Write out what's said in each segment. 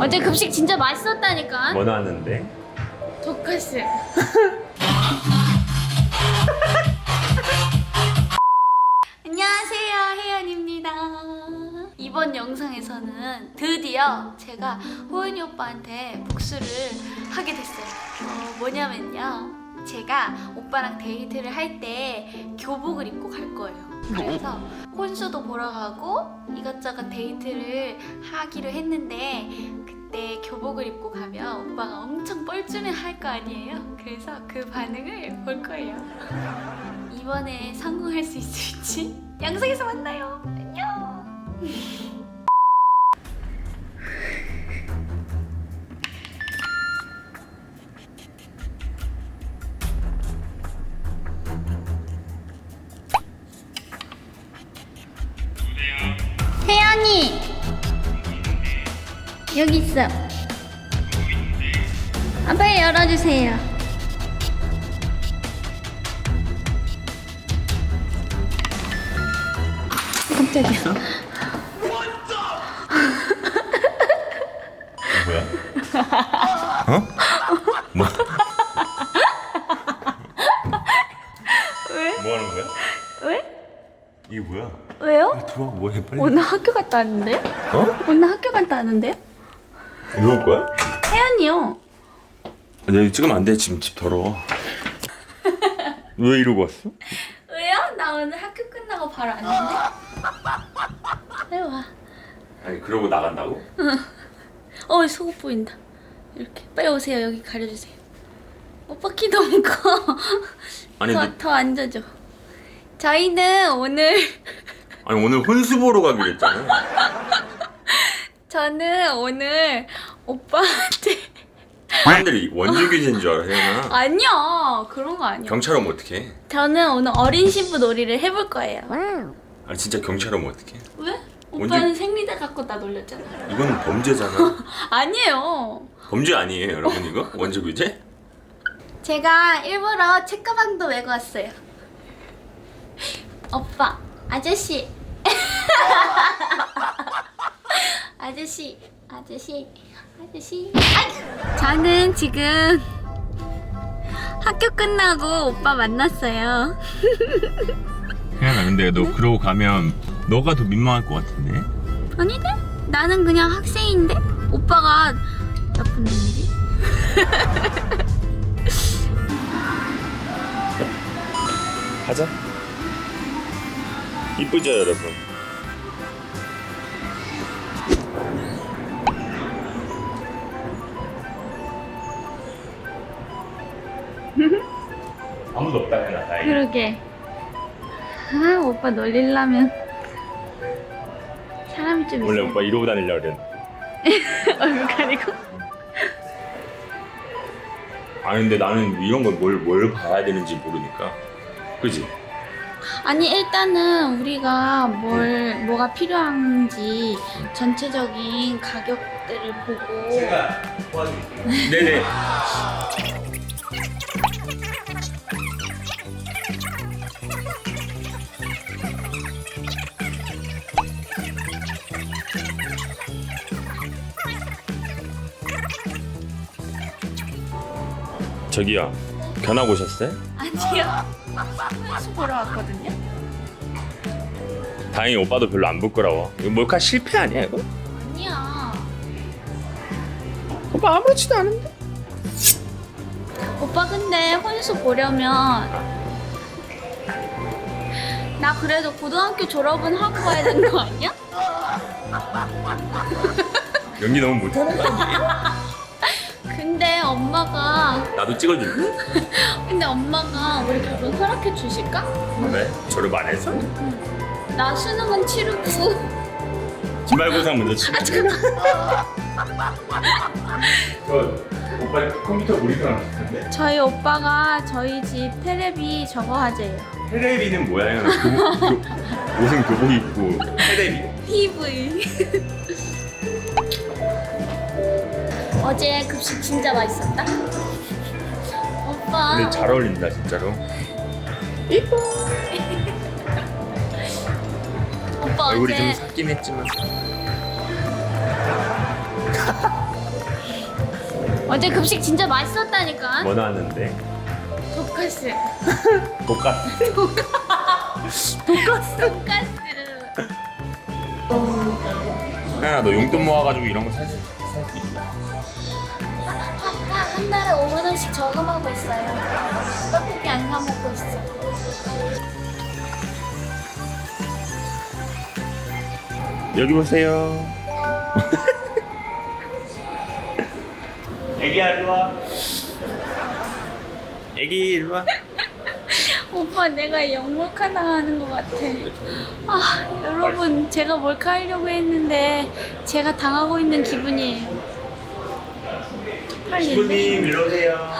어제 급식 진짜 맛있었다니까. 뭐 나왔는데? 돈까스. 안녕하세요, 혜연입니다. 이번 영상에서는 드디어 제가 호연이 오빠한테 복수를 하게 됐어요. 어, 뭐냐면요. 제가 오빠랑 데이트를 할 때 교복을 입고 갈 거예요. 그래서 혼수도 보러 가고 이것저것 데이트를 하기로 했는데 그때 교복을 입고 가면 오빠가 엄청 뻘쭘해 할 거 아니에요? 그래서 그 반응을 볼 거예요. 이번에 성공할 수 있을지 영상에서 만나요. 안녕. 여기 있어. 아, 빨리 열어주세요. 깜짝이야. 뭐야? 어? 뭐? 왜? 뭐 하는 거야? 왜? 이게 뭐야? 왜요? 들어와 뭐해 빨리 오늘 학교 갔다 왔는데요? 어? 오늘 학교 갔다 왔는데요? 누울 거야? 혜연이요. 내 이거 찍으면 안 돼 지금 집 더러워 왜 이러고 왔어? 왜요? 나 오늘 학교 끝나고 바로 왔는데. 빨리 와. 아니 그러고 나간다고? 어 속옷 보인다. 이렇게 빨리 오세요. 여기 가려주세요. 오빠 키 너무 커. 아니 더, 너, 더 앉아줘. 저희는 오늘 아니 오늘 혼수 보러 가기로 했잖아 저는 오늘 오빠한테 사람들이 원주교제인 줄 알아 혜연아 아니야 그런 거 아니야. 경찰 오면 어떡해 저는 오늘 어린 신부 놀이를 해볼 거예요. 아니 진짜 경찰 오면 어떡해 왜? 오빠는 생리대 갖고 나 놀렸잖아. 이건 범죄잖아 아니에요. 범죄 아니에요 여러분 이거? 원주교제? 제가 일부러 책가방도 메고 왔어요. 오빠, 아저씨. 아저씨, 아저씨, 아저씨. 아이! 저는 지금 학교 끝나고 오빠 만났어요. 혜연아 근데 너 그러고 가면 너가 더 민망할 것 같은데 아니네? 나는 그냥 학생인데? 오빠가 나쁜 놈이지? 가자 이쁘죠 여러분 아무도 없다 혜연아 다행히. 그러게. 아, 오빠 놀리려면. 사람이 좀 원래 있어. 오빠 이러고 다니려고 그랬는데 얼굴 가리고. 아 근데 나는 이런 걸 뭘 뭘 봐야 되는지 모르니까. 그지? 아니 일단은 우리가 뭘 뭐가 필요한지 전체적인 가격들을 보고. 네네 저기요 견학 오셨어요? 아니요. 수 보러 왔거든요. 다행히 오빠도 별로 안 부끄러워 이거 몰카 실패 아니야 이거? 아니야. 오빠 아무렇지도 않은데 오빠 근데 혼수 보려면 나 그래도 고등학교 졸업은 하고 가야 되는 거 아니야? 연기 너무 못하는 거? 근데 엄마가 나도 찍어줄래? 근데 엄마가 우리 결혼 허락해 주실까? 왜? 졸업 안 했어? 나 수능은 치르고 기말고사 먼저 치고 저 오빠 컴퓨터 모니터 나왔을 저희 오빠가 저희 집 테레비 저거 하재요. 테레비는 뭐야 교, 무슨 교복 입고 테레비 TV. 어제 급식 진짜 맛있었다. 오빠. 근데 잘 어울린다 진짜로 오빠 얼굴이 좀 어제 삭긴 했지만 어제 급식 진짜 맛있었다니까. 뭐 나왔는데? 돈까스. 돈가스. 돈가스. 야, 너 용돈 모아가지고 이런 거 살 수 있어. 한 달에 5만 원씩 저금하고 있어요. 떡볶이 안 사 먹고 있어. 여기 보세요. 애기야 일로 와. 애기 일로 와. 오빠 내가 영몰카 당하는 것 같아. 아 여러분 제가 몰카 하려고 했는데 제가 당하고 있는 기분이에요. 신부님 일로 오세요.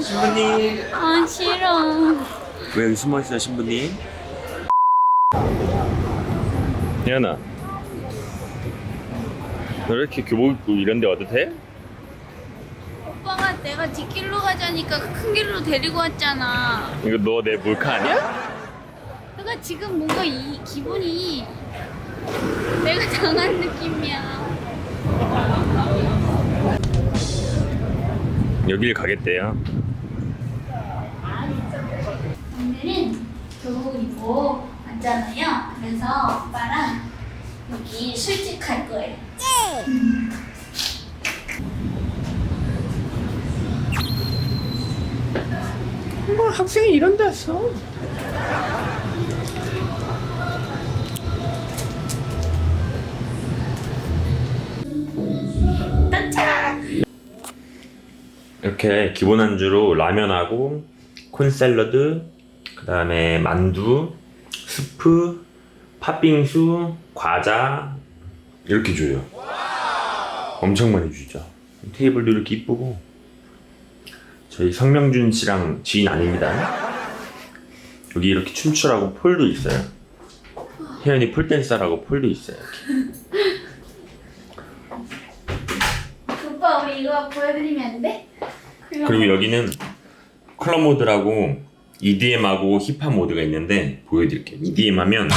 신부님. 아 싫어. 왜 여기 숨어 있어 신부님? 예연아. 너왜 이렇게 교복 입고 이런 데 와도 돼? 오빠가 내가 뒷길로 가자니까 큰 길로 데리고 왔잖아. 이거 너 내 몰카 아니야? 내가 지금 뭔가 이 기분이 내가 당한 느낌이야. 여길 가겠대요. 오늘은 교복 입고 왔잖아요. 그래서 오빠랑 여기 술집 갈 거예요. 뭐 학생이 이런 데 왔어? 이렇게 기본 안주로 라면하고 콘 샐러드, 그 다음에 만두, 스프, 팥빙수, 과자 이렇게 줘요. 엄청 많이 주죠. 테이블도 이렇게 이쁘고 저희 성명준 씨랑 지인 아닙니다. 여기 이렇게 춤추라고 폴도 있어요. 혜연이 폴댄서라고 폴도 있어요. 오빠 우리 이거 보여드리면 안 돼? 그리고 여기는 클럽 모드라고 EDM하고 힙합 모드가 있는데 보여드릴게요. EDM 하면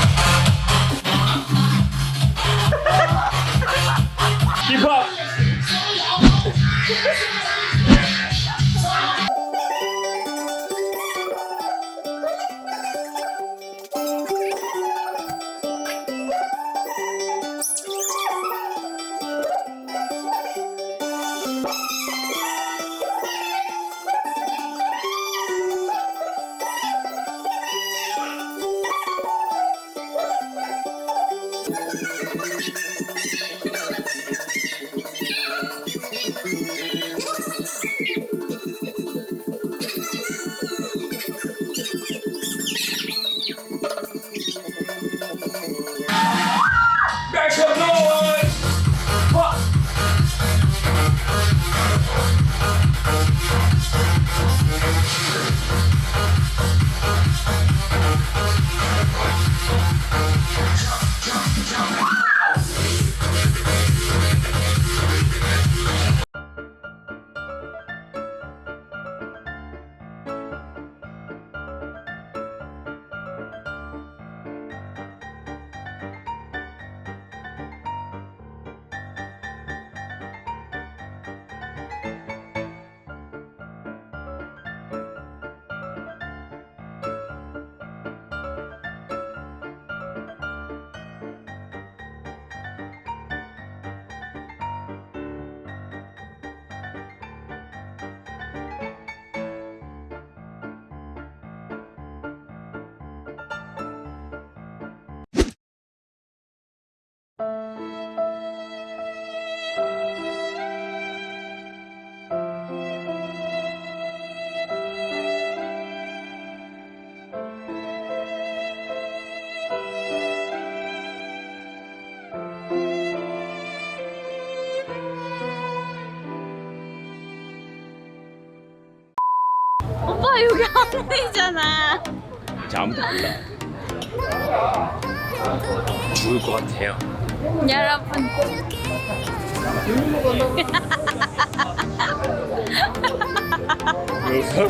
여기 안 보이잖아. 자, 아무도 몰라. 죽을 것 같아요. 여러분. 여기서